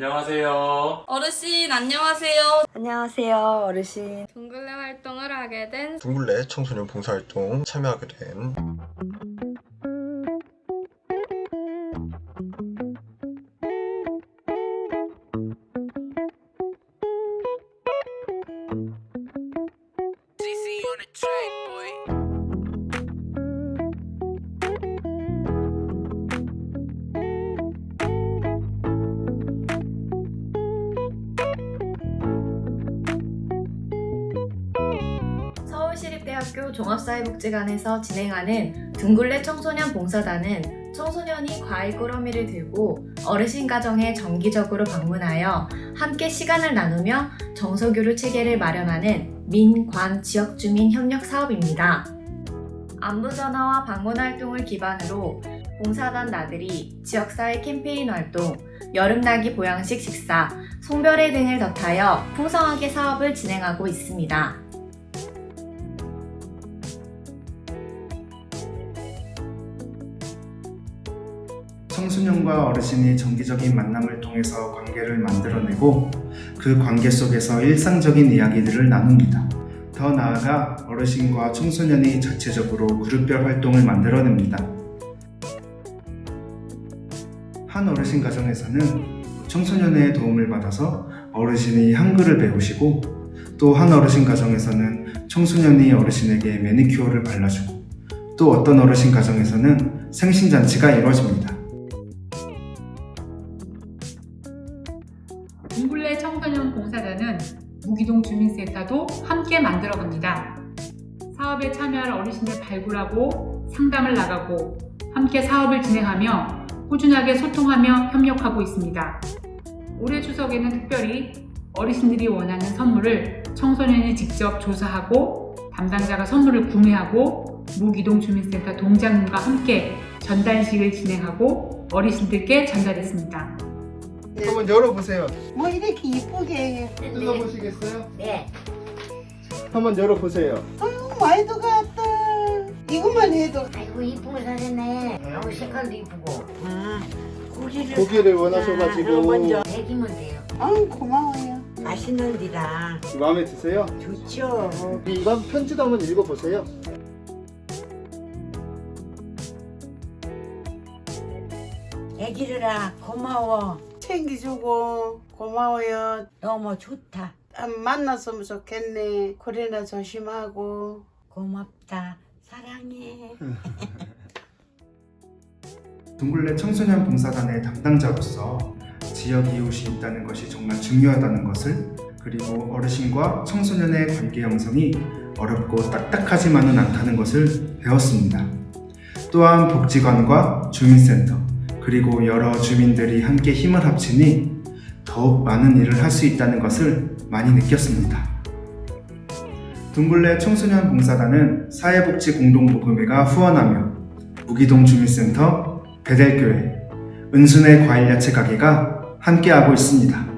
안녕하세요. 어르신 안녕하세요. 안녕하세요, 어르신. 동글레 활동을 하게 된 둥글레 청소년 봉사활동 참여하게 된 서울시립대학교 종합사회복지관에서 진행하는 둥글레 청소년 봉사단은 청소년이 과일 꾸러미를 들고 어르신 가정에 정기적으로 방문하여 함께 시간을 나누며 정서교류 체계를 마련하는 민관 지역주민 협력 사업입니다. 안부 전화와 방문 활동을 기반으로 봉사단 나들이, 지역사회 캠페인 활동, 여름나기 보양식 식사, 송별회 등을 덧하여 풍성하게 사업을 진행하고 있습니다. 청소년과 어르신이 정기적인 만남을 통해서 관계를 만들어내고 그 관계 속에서 일상적인 이야기들을 나눕니다. 더 나아가 어르신과 청소년이 자체적으로 그룹별 활동을 만들어냅니다. 한 어르신 가정에서는 청소년의 도움을 받아서 어르신이 한글을 배우시고 또 한 어르신 가정에서는 청소년이 어르신에게 매니큐어를 발라주고 또 어떤 어르신 가정에서는 생신잔치가 이루어집니다. 둥글레 청소년 봉사단은 무기동 주민센터도 함께 만들어갑니다. 사업에 참여할 어르신을 발굴하고 상담을 나가고 함께 사업을 진행하며 꾸준하게 소통하며 협력하고 있습니다. 올해 추석에는 특별히 어르신들이 원하는 선물을 청소년이 직접 조사하고 담당자가 선물을 구매하고 무기동 주민센터 동장님과 함께 전달식을 진행하고 어르신들께 전달했습니다. 한번 열어보세요. 뭐 이렇게 이쁘게 뜯어보시겠어요? 네. 한번 열어보세요. 아유 많이 들어갔다 이것만 해도 아이고 이쁜 거 사셨네. 아우 색깔도 이쁘고. 아 고기를 고기를 원하셔가지고 먼저 백이면 돼요. 아유 고마워요 맛있는 디라 마음에 드세요? 좋죠 이거 편지도 한번 읽어보세요. 애기들아 고마워 챙겨주고 고마워요. 너무 좋다. 아, 만났으면 좋겠네. 코로나 조심하고. 고맙다. 사랑해. 둥글레 청소년 봉사단의 담당자로서 지역 이웃이 있다는 것이 정말 중요하다는 것을 그리고 어르신과 청소년의 관계 형성이 어렵고 딱딱하지만은 않다는 것을 배웠습니다. 또한 복지관과 주민센터 그리고 여러 주민들이 함께 힘을 합치니 더욱 많은 일을 할 수 있다는 것을 많이 느꼈습니다. 둥글레 청소년 봉사단은 사회복지 공동모금회가 후원하며 무기동 주민센터, 베델교회, 은순의 과일야채 가게가 함께하고 있습니다.